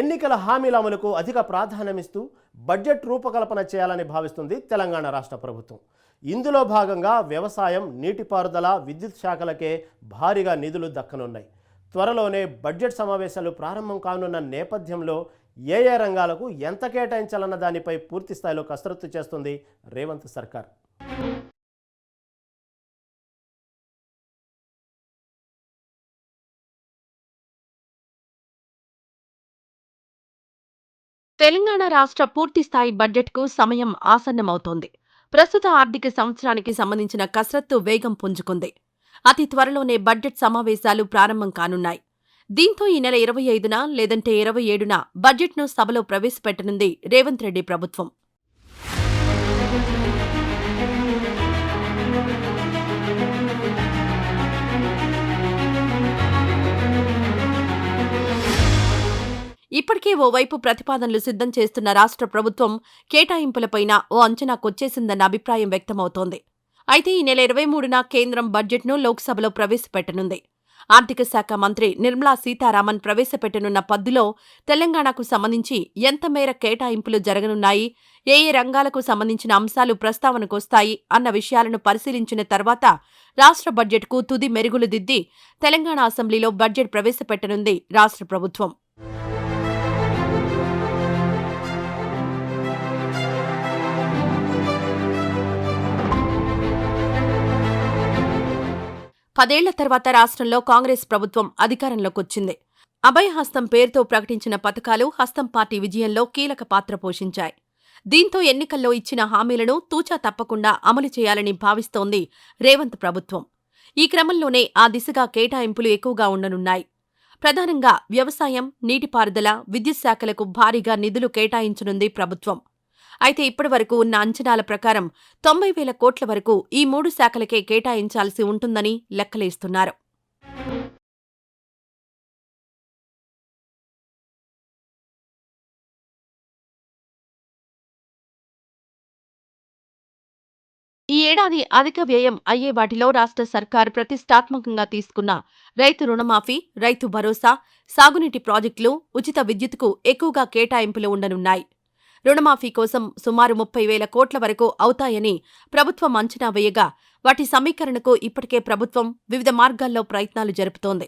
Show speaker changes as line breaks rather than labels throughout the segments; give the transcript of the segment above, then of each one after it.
ఎన్నికల హామీల అమలుకు అధిక ప్రాధాన్యమిస్తూ బడ్జెట్ రూపకల్పన చేయాలని భావిస్తుంది తెలంగాణ రాష్ట్ర ప్రభుత్వం. ఇందులో భాగంగా వ్యవసాయం నీటిపారుదల విద్యుత్ శాఖలకే భారీగా నిధులు దక్కనున్నాయి. త్వరలోనే బడ్జెట్ సమావేశాలు ప్రారంభం కానున్న నేపథ్యంలో ఏ ఏ రంగాలకు ఎంత కేటాయించాలన్న దానిపై పూర్తిస్థాయిలో కసరత్తు చేస్తుంది రేవంత్ సర్కార్.
తెలంగాణ రాష్ట్ర పూర్తిస్థాయి బడ్జెట్కు సమయం ఆసన్నమవుతోంది. ప్రస్తుత ఆర్థిక సంవత్సరానికి సంబంధించిన కసరత్తు వేగం పుంజుకుంది. అతి త్వరలోనే బడ్జెట్ సమావేశాలు ప్రారంభం కానున్నాయి. దీంతో ఈ నెల ఇరవై ఐదున లేదంటే ఇరవై ఏడున బడ్జెట్ను సభలో ప్రవేశపెట్టనుంది రేవంత్ రెడ్డి ప్రభుత్వం. ఇప్పటికే ఓవైపు ప్రతిపాదనలు సిద్ధం చేస్తున్న రాష్ట్ర ప్రభుత్వం కేటాయింపులపైన ఓ అంచనాకొచ్చేసిందన్న అభిప్రాయం వ్యక్తమవుతోంది. అయితే ఈ నెల ఇరవై మూడున కేంద్రం బడ్జెట్ను లోక్సభలో ప్రవేశపెట్టనుంది. ఆర్థిక శాఖ మంత్రి నిర్మలా సీతారామన్ ప్రవేశపెట్టనున్న పద్దులో తెలంగాణకు సంబంధించి ఎంత మేర కేటాయింపులు జరగనున్నాయి ఏ ఏ రంగాలకు సంబంధించిన అంశాలు ప్రస్తావనకొస్తాయి అన్న విషయాలను పరిశీలించిన తర్వాత రాష్ట్ర బడ్జెట్కు తుది మెరుగులు దిద్ది తెలంగాణ అసెంబ్లీలో బడ్జెట్ ప్రవేశపెట్టనుంది రాష్ట్ర ప్రభుత్వం. పదేళ్ళ తర్వాత రాష్ట్రంలో కాంగ్రెస్ ప్రభుత్వం అధికారంలోకొచ్చింది. అభయహస్తం పేరుతో ప్రకటించిన పథకాలు హస్తం పార్టీ విజయంలో కీలక పాత్ర పోషించాయి. దీంతో ఎన్నికల్లో ఇచ్చిన హామీలను తూచా తప్పకుండా అమలు చేయాలని భావిస్తోంది రేవంత్ ప్రభుత్వం. ఈ క్రమంలోనే ఆ దిశగా కేటాయింపులు ఎక్కువగా ఉండనున్నాయి. ప్రధానంగా వ్యవసాయం నీటిపారుదల విద్యుత్ శాఖలకు భారీగా నిధులు కేటాయించనుంది ప్రభుత్వం. అయితే ఇప్పటివరకు ఉన్న అంచనాల ప్రకారం తొంభై వేల కోట్ల వరకు ఈ మూడు శాఖలకే కేటాయించాల్సి ఉంటుందని లెక్కలేస్తున్నారు. ఈ ఏడాది అధిక వ్యయం అయ్యే వాటిలో రాష్ట్ర సర్కార్ ప్రతిష్టాత్మకంగా తీసుకున్న రైతు రుణమాఫీ రైతు భరోసా సాగునీటి ప్రాజెక్టులు ఉచిత విద్యుత్కు ఎక్కువగా కేటాయింపులు ఉండనున్నాయి. రుణమాఫీ కోసం సుమారు ముప్పై వేల కోట్ల వరకు అవుతాయని ప్రభుత్వం అంచనా వేయగా వాటి సమీకరణకు ఇప్పటికే ప్రభుత్వం వివిధ మార్గాల్లో ప్రయత్నాలు జరుపుతోంది.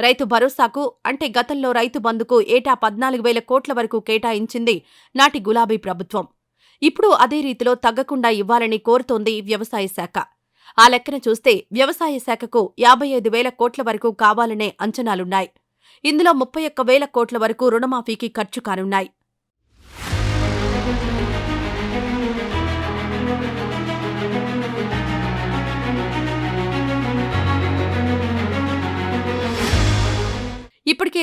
రైతు భరోసాకు అంటే గతంలో రైతు బంధుకు ఏటా పద్నాలుగు వేల కోట్ల వరకు కేటాయించింది నాటి గులాబీ ప్రభుత్వం. ఇప్పుడు అదే రీతిలో తగ్గకుండా ఇవ్వాలని కోరుతోంది వ్యవసాయ శాఖ. ఆ లెక్కన చూస్తే వ్యవసాయ శాఖకు యాభై ఐదు వేల కోట్ల వరకు కావాలనే అంచనాలున్నాయి. ఇందులో ముప్పై ఒక్క వేల కోట్ల వరకు రుణమాఫీకి ఖర్చు కానున్నాయి.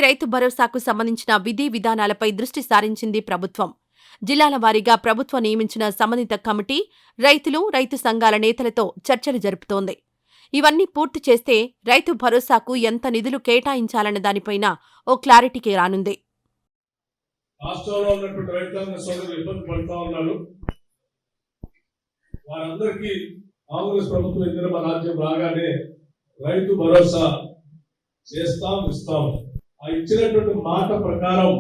రైతు భరోసాకు సంబంధించిన విధి విధానాలపై దృష్టి సారించింది ప్రభుత్వం. జిల్లాల వారీగా ప్రభుత్వం నియమించిన సంబంధిత కమిటీ రైతులు రైతు సంఘాల నేతలతో చర్చలు జరుపుతోంది. ఇవన్నీ పూర్తి చేస్తే రైతు భరోసాకు ఎంత నిధులు కేటాయించాలన్న దానిపైన ఓ క్లారిటీకి రానుంది.
రాష్ట్రంలో ఉన్నటువంటి రైతాంగ సోదరులు ఇబ్బంది పడుతూ ఉన్నారు. వారందరికీ కాంగ్రెస్ ప్రభుత్వం రాజ్యం రాగానే రైతు భరోసా చేస్తాం ఇస్తాం. ఆ ఇచ్చినటువంటి మాట ప్రకారం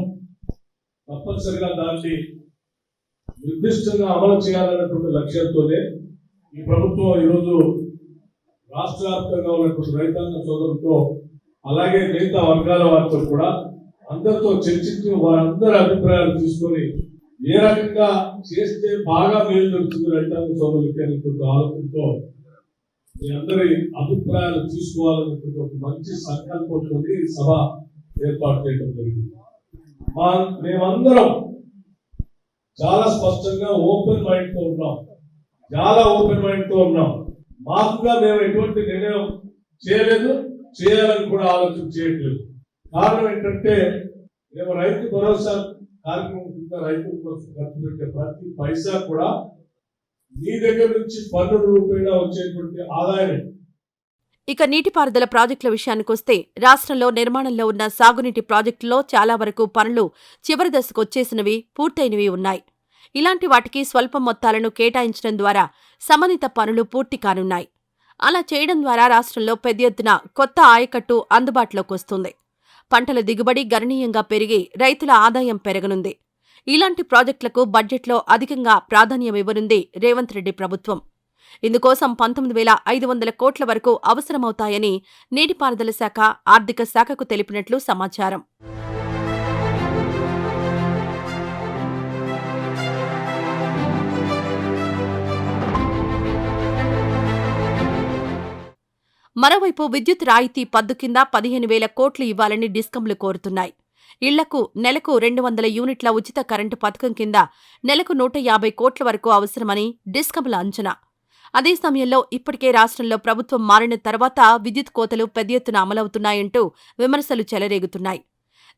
తప్పనిసరిగా దాన్ని నిర్దిష్టంగా అమలు చేయాలన్నటువంటి లక్ష్యంతోనే ఈ ప్రభుత్వం ఈరోజు రాష్ట్ర వ్యాప్తంగా ఉన్నటువంటి రైతాంగ సోదరులతో అలాగే మిగతా వర్గాల వారితో కూడా అందరితో చర్చించి వారందరి అభిప్రాయాలు తీసుకొని ఏ రకంగా చేస్తే బాగా మేలు జరుగుతుంది రైతాంగ సోదరులకి అనేటువంటి ఆలోచనతో మీ అందరి అభిప్రాయాలు తీసుకోవాలనేటువంటి ఒక మంచి సంకల్పంతో ఈ సభ ఏర్పాటు చేయడం జరిగింది. మా మేమందరం చాలా స్పష్టంగా ఓపెన్ మైండ్తో ఉన్నాం. చాలా ఓపెన్ మైండ్తో ఉన్నాం. మాకుగా మేము ఎటువంటి నిర్ణయం చేయలేదు చేయాలని కూడా ఆలోచన చేయట్లేదు. కారణం ఏంటంటే మేము రైతు భరోసా కార్యక్రమం కింద రైతుల కోసం ఖర్చు పెట్టే ప్రతి పైసా కూడా మీ దగ్గర నుంచి పన్నుల రూపేణా వచ్చేటువంటి ఆదాయం
ఇక నీటిపారుదల ప్రాజెక్టుల విషయానికొస్తే రాష్ట్రంలో నిర్మాణంలో ఉన్న సాగునీటి ప్రాజెక్టుల్లో చాలా వరకు పనులు చివరి దశకొచ్చేసినవి పూర్తయినవి ఉన్నాయి. ఇలాంటి వాటికి స్వల్ప మొత్తాలను కేటాయించడం ద్వారా సంబంధిత పనులు పూర్తి కానున్నాయి. అలా చేయడం ద్వారా రాష్ట్రంలో పెద్ద ఎత్తున కొత్త ఆయకట్టు అందుబాటులోకి వస్తుంది. పంటల దిగుబడి గణనీయంగా పెరిగి రైతుల ఆదాయం పెరగనుంది. ఇలాంటి ప్రాజెక్టులకు బడ్జెట్లో అధికంగా ప్రాధాన్యమివ్వనుంది రేవంత్ రెడ్డి ప్రభుత్వం. ఇందుకోసం పంతొమ్మిది వేల ఐదు వందల కోట్ల వరకు అవసరమవుతాయని నీటిపారుదల శాఖ ఆర్థిక శాఖకు తెలిపినట్లు సమాచారం. మరోవైపు విద్యుత్ రాయితీ పద్దు కింద పదిహేను వేల కోట్లు ఇవ్వాలని డిస్కంలు కోరుతున్నాయి. ఇళ్ళకు నెలకు రెండు వందల యూనిట్ల ఉచిత కరెంటు పథకం కింద నెలకు నూట యాభై కోట్ల వరకు అవసరమని డిస్కంల అంచనా. అదే సమయంలో ఇప్పటికే రాష్ట్రంలో ప్రభుత్వం మారిన తర్వాత విద్యుత్ కోతలు పెద్ద ఎత్తున అమలవుతున్నాయంటూ విమర్శలు చెలరేగుతున్నాయి.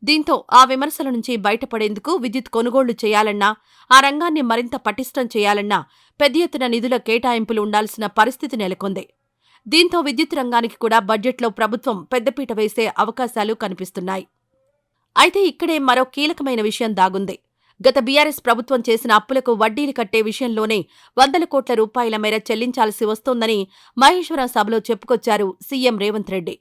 దీంతో ఆ విమర్శల నుంచి బయటపడేందుకు విద్యుత్ కొనుగోళ్ళు చేయాలన్నా ఆ రంగాన్ని మరింత పటిష్టం చేయాలన్నా పెద్ద ఎత్తున నిధుల కేటాయింపులు ఉండాల్సిన పరిస్థితి నెలకొంది. దీంతో విద్యుత్ రంగానికి కూడా బడ్జెట్లో ప్రభుత్వం పెద్దపీట వేసే అవకాశాలు కనిపిస్తున్నాయి. అయితే ఇక్కడే మరో కీలకమైన విషయం దాగుంది. గత బీఆర్ఎస్ ప్రభుత్వం చేసిన అప్పులకు వడ్డీలు కట్టే విషయంలోనే వందల కోట్ల రూపాయల మేర చెల్లించాల్సి వస్తోందని మహేశ్వరం సభలో చెప్పుకొచ్చారు సీఎం రేవంత్ రెడ్డి.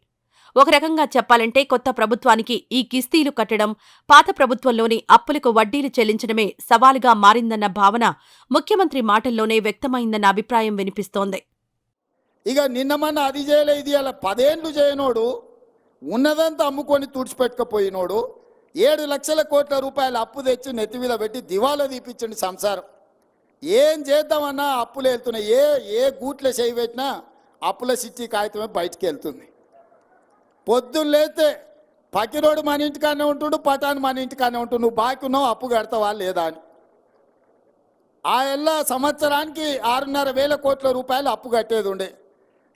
ఒక రకంగా చెప్పాలంటే కొత్త ప్రభుత్వానికి ఈ కిస్తీలు కట్టడం పాత ప్రభుత్వంలోని అప్పులకు వడ్డీలు చెల్లించడమే సవాలుగా మారిందన్న భావన ముఖ్యమంత్రి మాటల్లోనే వ్యక్తమైందన్న అభిప్రాయం వినిపిస్తోంది.
ఇక నిన్నమన్న అది చేయలే ఇది అలా పదేండ్లు చేయనోడు ఉన్నదంతా అమ్ముకొని తుడిచిపెట్టుకపోయినోడు ఏడు లక్షల కోట్ల రూపాయల అప్పు తెచ్చి నెత్తి మీద పెట్టి దివాలా తీపించండి సంసారం. ఏం చేద్దామన్నా అప్పులు వెళ్తున్నాయి ఏ ఏ గూట్ల చేయి పెట్టినా అప్పుల సిట్టి కాగితమే బయటికి వెళ్తుంది. పొద్దున్న లేతే పకిరోడు మన ఇంటికానే ఉంటుండు పటాన్ మన ఇంటికానే ఉంటుండు నువ్వు బాకీ ఉన్నావు అప్పు కడతావా లేదా అని. ఆ ఎల్ల సంవత్సరానికి ఆరున్నర వేల కోట్ల రూపాయలు అప్పు కట్టేది ఉండే.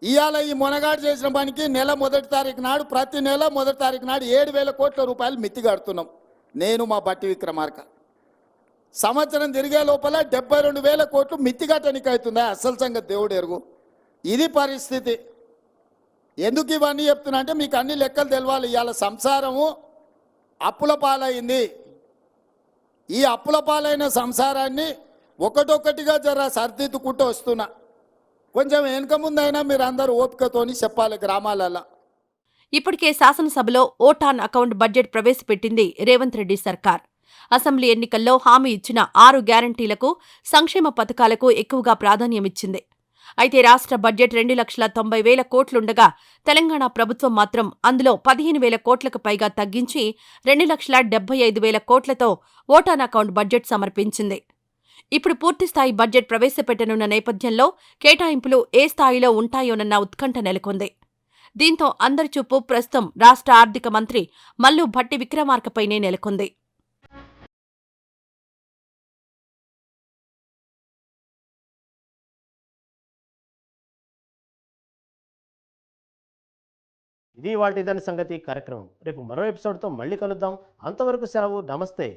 ఇవాళ ఈ మునగాడు చేసిన పనికి నెల మొదటి తారీఖు నాడు ప్రతి నెల మొదటి తారీఖు నాడు ఏడు వేల కోట్ల రూపాయలు మిత్తి కడుతున్నాం. నేను మా బట్టి విక్రమార్క. సంవత్సరం తిరిగే లోపల డెబ్బై రెండు వేల కోట్లు మిత్తిగట్టనికి అవుతుందా? అసలు సంగతి దేవుడు ఎరుగు. ఇది పరిస్థితి. ఎందుకు ఇవన్నీ చెప్తున్నా అంటే మీకు అన్ని లెక్కలు తెలవాలి. ఇవాళ సంసారము అప్పుల పాలైంది. ఈ అప్పుల పాలైన సంసారాన్ని ఒకటొకటిగా జర సర్దిద్దుకుంటూ వస్తున్నా. కొంచెం వెనుక ముందైనా మీరు అందరూ ఓపికతోని చెప్పాలి గ్రామాలలో.
ఇప్పటికే శాసనసభలో ఓటాన్ అకౌంట్ బడ్జెట్ ప్రవేశపెట్టింది రేవంత్ రెడ్డి సర్కార్. అసెంబ్లీ ఎన్నికల్లో హామీ ఇచ్చిన ఆరు గ్యారంటీలకు సంక్షేమ పథకాలకు ఎక్కువగా ప్రాధాన్యమిచ్చింది. అయితే రాష్ట్ర బడ్జెట్ రెండు లక్షల తొంభై వేల కోట్లుండగా తెలంగాణ ప్రభుత్వం మాత్రం అందులో పదిహేను వేల కోట్లకు పైగా తగ్గించి రెండు లక్షల డెబ్బై ఐదు వేల కోట్లతో ఓటాన్ అకౌంట్ బడ్జెట్ సమర్పించింది. ఇప్పుడు పూర్తిస్థాయి బడ్జెట్ ప్రవేశపెట్టనున్న నేపథ్యంలో కేటాయింపులు ఏ స్థాయిలో ఉంటాయోనన్న ఉత్కంఠ నెలకొంది. దీంతో అందరి చూపు ప్రస్తుతం రాష్ట్ర ఆర్థిక మంత్రి మల్లు భట్టి విక్రమార్కపైనే నెలకొంది.
ఇది వాటి దాని సంగతి కార్యక్రమం. రేపు మరో ఎపిసోడ్తో మళ్ళీ కలుద్దాం. అంతవరకు సెలవు. నమస్తే.